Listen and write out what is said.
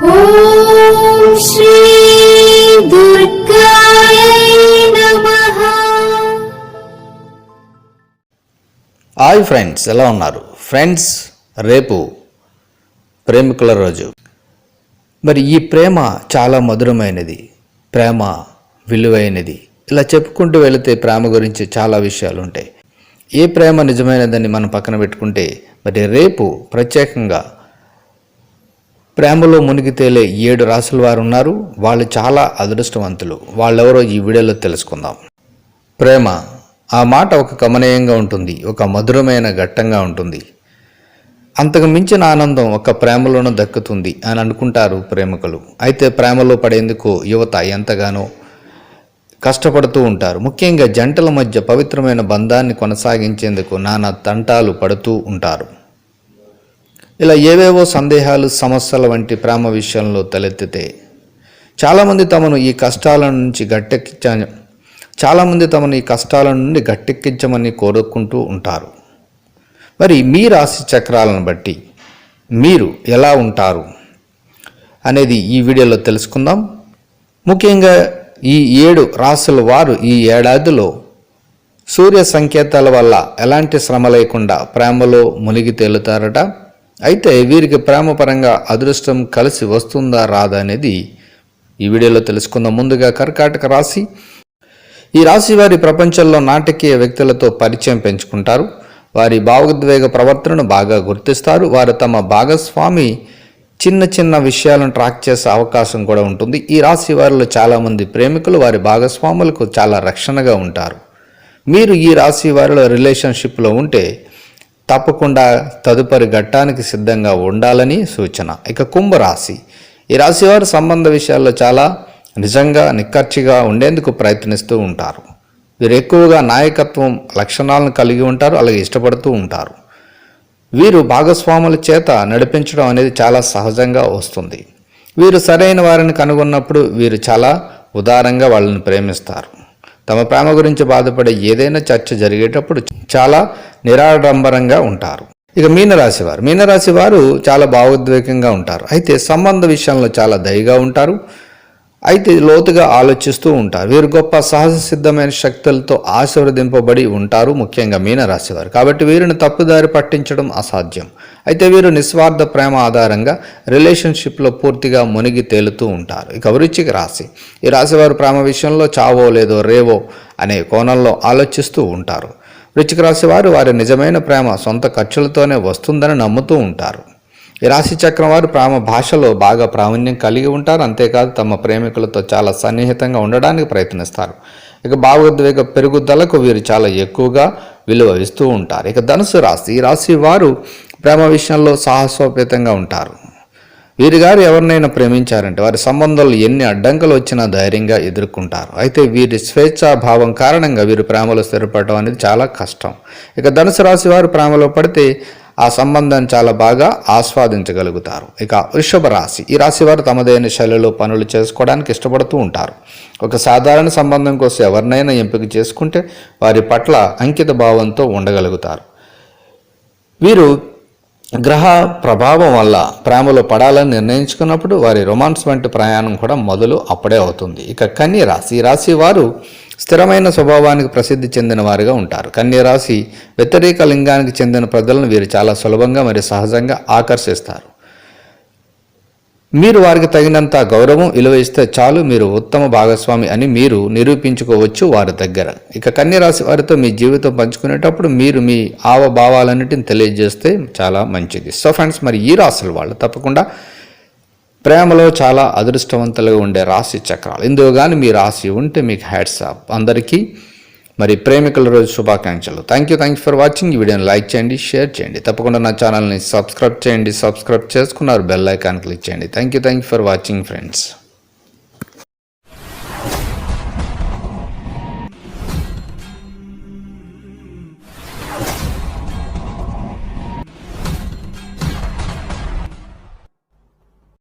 Hi friends ఎలా ఉన్నారు? Friends రేపు ప్రేమికుల రోజు. మరి ఈ ప్రేమ చాలా మధురమైనది ప్రేమ విలువైనది. ఇలా చెప్పుకుంటూ వెళితే ప్రేమ గురించి చాలా విషయాలు ఉంటాయి ఏ ప్రేమ నిజమైనదని మనం పక్కన పెట్టుకుంటే మరి రేపు ప్రత్యేకంగా ప్రేమలో మునిగి తేలే ఏడు రాసుల వారు ఉన్నారు వాళ్ళు చాలా అదృష్టవంతులు. వాళ్ళెవరో ఈ వీడియోలో తెలుసుకుందాం. ప్రేమ ఆ మాట ఒక కమనీయంగా ఉంటుంది. ఒక మధురమైన ఘట్టంగా ఉంటుంది. అంతకు మించిన ఆనందం ఒక ప్రేమలోనూ దక్కుతుంది అని అనుకుంటారు ప్రేమికులు. అయితే ప్రేమలో పడేందుకు యువత ఎంతగానో కష్టపడుతూ ఉంటారు. ముఖ్యంగా జంటల మధ్య పవిత్రమైన బంధాన్ని కొనసాగించేందుకు నానా తంటాలు పడుతూ ఉంటారు. ఇలా ఏవేవో సందేహాలు సమస్యల వంటి ప్రేమ విషయంలో తలెత్తితే చాలామంది తమను ఈ కష్టాల నుంచి గట్టెక్కించ చాలామంది తమను ఈ కష్టాల నుండి గట్టెక్కించమని కోరుకుంటూ ఉంటారు. మరి మీ రాశి చక్రాలను బట్టి మీరు ఎలా ఉంటారు అనేది ఈ వీడియోలో తెలుసుకుందాం. ముఖ్యంగా ఈ ఏడు రాసుల వారు ఈ ఏడాదిలో సూర్య సంకేతాల వల్ల ఎలాంటి శ్రమ లేకుండా ప్రేమలో మునిగి తేలుతారట? అయితే వీరికి ప్రేమపరంగా అదృష్టం కలిసి వస్తుందా రాదా అనేది ఈ వీడియోలో తెలుసుకుందాం. ముందుగా కర్కాటక రాశి. ఈ రాశి వారి ప్రపంచంలో నాటకీయ వ్యక్తులతో పరిచయం పెంచుకుంటారు. వారి భావోద్వేగ ప్రవర్తనను బాగా గుర్తిస్తారు. వారు తమ భాగస్వామి చిన్న చిన్న విషయాలను ట్రాక్ చేసే అవకాశం కూడా ఉంటుంది. ఈ రాశి వారిలో చాలామంది ప్రేమికులు వారి భాగస్వాములకు చాలా రక్షణగా ఉంటారు. మీరు ఈ రాశి వారిలో రిలేషన్షిప్లో ఉంటే తప్పకుండా తదుపరి ఘట్టానికి సిద్ధంగా ఉండాలని సూచన. ఇక కుంభరాశి. ఈ రాశి వారు సంబంధ విషయాల్లో చాలా నిజంగా నిక్కర్చిగా ఉండేందుకు ప్రయత్నిస్తూ ఉంటారు. వీరు ఎక్కువగా నాయకత్వం లక్షణాలను కలిగి ఉంటారు అలాగే ఇష్టపడుతూ ఉంటారు. వీరు భాగస్వాముల చేత నడిపించడం అనేది చాలా సహజంగా వస్తుంది. వీరు సరైన వారిని కనుగొన్నప్పుడు వీరు చాలా ఉదారంగా వాళ్ళని ప్రేమిస్తారు. తమ ప్రేమ గురించి బాధపడే ఏదైనా చర్చ జరిగేటప్పుడు చాలా నిరాడంబరంగా ఉంటారు. ఇక మీనరాశి వారు. మీనరాశి వారు చాలా భావోద్వేగంగా ఉంటారు. అయితే సంబంధ విషయంలో చాలా దయగా ఉంటారు. అయితే లోతుగా ఆలోచిస్తూ ఉంటారు. వీరు గొప్ప సహజ సిద్ధమైన శక్తులతో ఆశీర్వదింపబడి ఉంటారు ముఖ్యంగా మీనరాశి వారు. కాబట్టి వీరిని తప్పుదారి పట్టించడం అసాధ్యం. అయితే వీరు నిస్వార్థ ప్రేమ ఆధారంగా రిలేషన్షిప్లో పూర్తిగా మునిగి తేలుతూ ఉంటారు. ఇక వృచ్చిక రాశి. ఈ రాశి వారు ప్రేమ విషయంలో చావో లేదో రేవో అనే కోణంలో ఆలోచిస్తూ ఉంటారు. వృచ్చిక రాశి వారు వారి నిజమైన ప్రేమ సొంత ఖర్చులతోనే వస్తుందని నమ్ముతూ ఉంటారు. ఈ రాశి చక్రం వారు ప్రేమ భాషలో బాగా ప్రావీణ్యం కలిగి ఉంటారు. అంతేకాదు తమ ప్రేమికులతో చాలా సన్నిహితంగా ఉండడానికి ప్రయత్నిస్తారు. ఇక భావోద్వేగ పెరుగుదలకు వీరు చాలా ఎక్కువగా విలువ ఇస్తూ ఉంటారు. ఇక ధనుసు రాశి ఈ రాశి వారు ప్రేమ విషయంలో సాహసోపేతంగా ఉంటారు. వీరి గారు ఎవరినైనా ప్రేమించారంటే వారి సంబంధాలు ఎన్ని అడ్డంకులు వచ్చినా ధైర్యంగా ఎదుర్కొంటారు. అయితే వీరి స్వేచ్ఛాభావం కారణంగా వీరు ప్రేమలో స్థిరపడటం అనేది చాలా కష్టం. ఇక ధనుసు రాశి వారు ప్రేమలో పడితే ఆ సంబంధం చాలా బాగా ఆస్వాదించగలుగుతారు. ఇక వృషభ రాశి. ఈ రాశి వారు తమదైన శైలిలో పనులు చేసుకోవడానికి ఇష్టపడుతూ ఉంటారు. ఒక సాధారణ సంబంధం కోసం ఎవరినైనా ఎంపిక చేసుకుంటే వారి పట్ల అంకిత భావంతో ఉండగలుగుతారు. వీరు గ్రహ ప్రభావం వల్ల ప్రేమలో పడాలని నిర్ణయించుకున్నప్పుడు వారి రొమాన్స్ వంటి ప్రయాణం కూడా మొదలు అప్పుడే అవుతుంది. ఇక కన్య రాశి రాశి వారు స్థిరమైన స్వభావానికి ప్రసిద్ధి చెందిన వారుగా ఉంటారు. కన్యరాశి వ్యతిరేక లింగానికి చెందిన ప్రజలను వీరు చాలా సులభంగా మరియు సహజంగా ఆకర్షిస్తారు. మీరు వారికి తగినంత గౌరవం విలువ ఇస్తే చాలు మీరు ఉత్తమ భాగస్వామి అని మీరు నిరూపించుకోవచ్చు వారి దగ్గర. ఇక కన్యరాశి వారితో మీ జీవితం పంచుకునేటప్పుడు మీరు మీ ఆవభావాలన్నిటిని తెలియజేస్తే చాలా మంచిది. సో ఫ్రెండ్స్ మరి ఈ రాశుల వాళ్ళు తప్పకుండా ప్రేమలో చాలా అదృష్టవంతులుగా ఉండే రాశి చక్రాలు. ఇందులో కానీ మీ రాశి ఉంటే మీకు హ్యాట్స్ ఆఫ్ అందరికీ మరి ప్రేమికుల రోజు శుభాకాంక్షలు. Thank you thank you for watching ఈ వీడియోని లైక్ చేయండి షేర్ చేయండి. తప్పకుండా నా ఛానల్ని సబ్స్క్రైబ్ చేయండి. సబ్స్క్రైబ్ చేసుకున్నారు బెల్ ఐకాన్ క్లిక్ చేయండి. Thank you thank you for watching friends